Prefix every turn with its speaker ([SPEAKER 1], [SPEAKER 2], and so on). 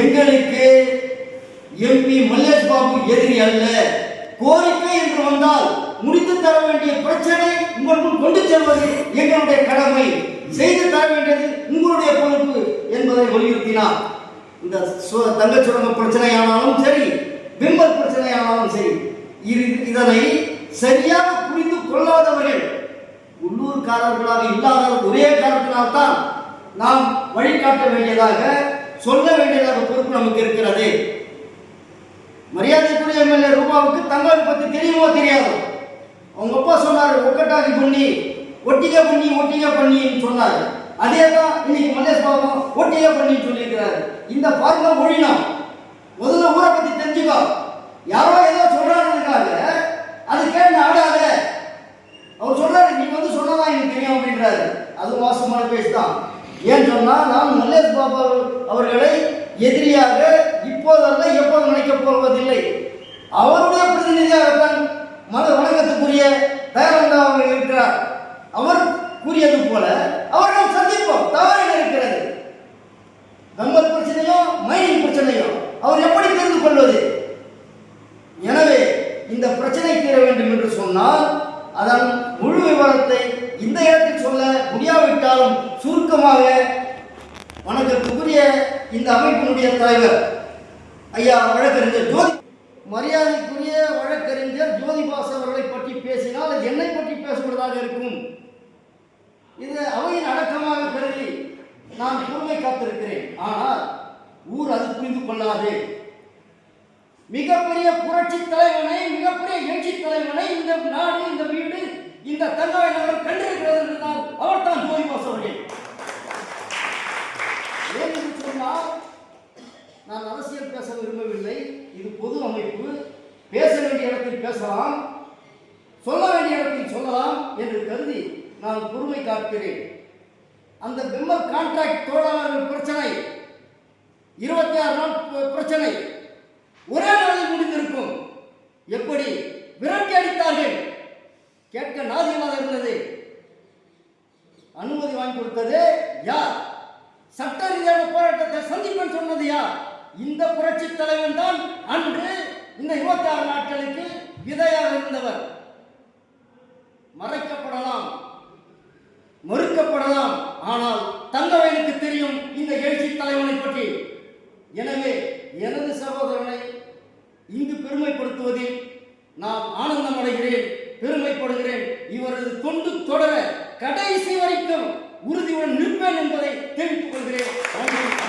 [SPEAKER 1] எங்களுக்கு எம்பி மல்லேஷ் பாபு எதிரி அல்ல. கோரிக்கை என்று வந்தால் முடித்து தர வேண்டிய பிரச்சனை உங்கள் முன் கொண்டு செல்வது எங்களுடைய கடமை. செய்து தர வேண்டியது உங்களுடைய பொறுப்பு என்பதை வலியுறுத்தினார். இந்த தங்க தங்கச் சுரங்க பிரச்சனையானாலும் சரி பிம்பல் பிரச்சனையானாலும் சரி இது இதனை சரியாக புரிந்து கொள்ளாதவர்கள் உள்ளூர்காரர்களாக இல்லாத ஒரே காரணத்தினால்தான் நாம் வழிகாட்ட வேண்டியதாக சொல்ல வேண்டியதாக பொறுப்பு நமக்கு இருக்கிறது. மரியாதைக்குரிய எம்எல்ஏ ரூபாவுக்கு தங்களை பற்றி தெரியுமோ தெரியாதோ? அவங்க அப்பா சொன்னார் ஒக்கட்டாகி பண்ணி ஒட்டிக பண்ணி ஒட்டிக பண்ணின்னு சொன்னார். அதே தான் இன்னைக்கு மல்லேஷ் பாபம் ஒட்டிக பண்ணின்னு சொல்லியிருக்கிறாரு. இந்த பார்வை மொழினா முதல்ல ஊரை பற்றி தெரிஞ்சுக்கோ. யாரோ ஏதோ சொல்றாங்கிறதுக்காக அது கேட்டு ஆடாத. அவர் சொல்றாரு நீ வந்து சொன்னதான் எனக்கு தெரியும் அப்படின்றாரு. அது மோசமான பேச்சு தான் ஏன் சொன்னால் நான் மல்லேஷ் பாபா அவர்களை எதிரியாக இப்போதல்ல எப்போது நினைக்கப் போவதில்லை. அவருடைய பிரதிநிதியாகத்தான் மத வணக்கத்துக்குரிய தயாரந்தா அவர்கள் இருக்கிறார். அவர் கூறியது போல அவர்கள் சந்திப்போம். தவறு இருக்கிறது? கம்பல் பிரச்சனையோ மைனிங் பிரச்சனையோ அவர் எப்படி தெரிந்து கொள்வது? எனவே இந்த பிரச்சனை தீர வேண்டும் என்று சொன்னால் அதன் முழு விவரத்தை இந்த இடத்தில் சொல்ல முடியாவிட்டாலும் சுருக்கமாக வணக்கத்துக்குரிய இந்த அமைப்பினுடைய தலைவர் ஐயா வழக்கறிஞர் ஜோதி மரியாதைக்குரிய வழக்கறிஞர் ஜோதிபாஸ் அவர்களை பற்றி பேசினால் அது என்னை பற்றி பேசுவதாக இருக்கும். இது அவையின் அடக்கமாக கருதி நான் பொறுமை காத்திருக்கிறேன். ஆனால் ஊர் அது புரிந்து கொள்ளாது. மிகப்பெரிய புரட்சி தலைவனை மிகப்பெரிய எழுச்சி தலைவனை இந்த நாடு இந்த வீடு இந்த தங்கவை நகரம் கண்டிருக்கிறது என்றால் அவர் தான் ஜோதிபாஸ் அவர்கள். ஏன் சொன்னால் நான் அரசியல் பேச விரும்பவில்லை. இது பொது அமைப்பு. பேச வேண்டிய இடத்தில் பேசலாம். சொல்ல வேண்டிய இடத்தில் சொல்லலாம் என்று கருதி நான் பொறுமை காக்கிறேன். அந்த பெம்பர் கான்ட்ராக்ட் தொழிலாளர்கள் பிரச்சனை. இருபத்தி ஆறு நாள் பிரச்சனை. அனுமதி கொடுத்தது யார்? சட்ட ரீதியான போராட்டத்தை சந்திப்பேன் சொன்னது யார்? இந்த புரட்சி தலைவன் தான் அன்று இந்த இருபத்தி ஆறு நாட்களுக்கு விதையாக இருந்தவர். மறைக்கப்படலாம் மறுக்கப்படலாம். ஆனால் தங்கவேலுக்கு தெரியும் இந்த எழுச்சி தலைவனை பற்றி. எனவே எனது சகோதரனை இங்கு பெருமைப்படுத்துவதில் நான் ஆனந்தம் அடைகிறேன் பெருமைப்படுகிறேன். இவரது தொண்டு தொடர கடை வரைக்கும் உறுதியுடன் நிற்பேன் என்பதை தெரிவித்துக் கொள்கிறேன்.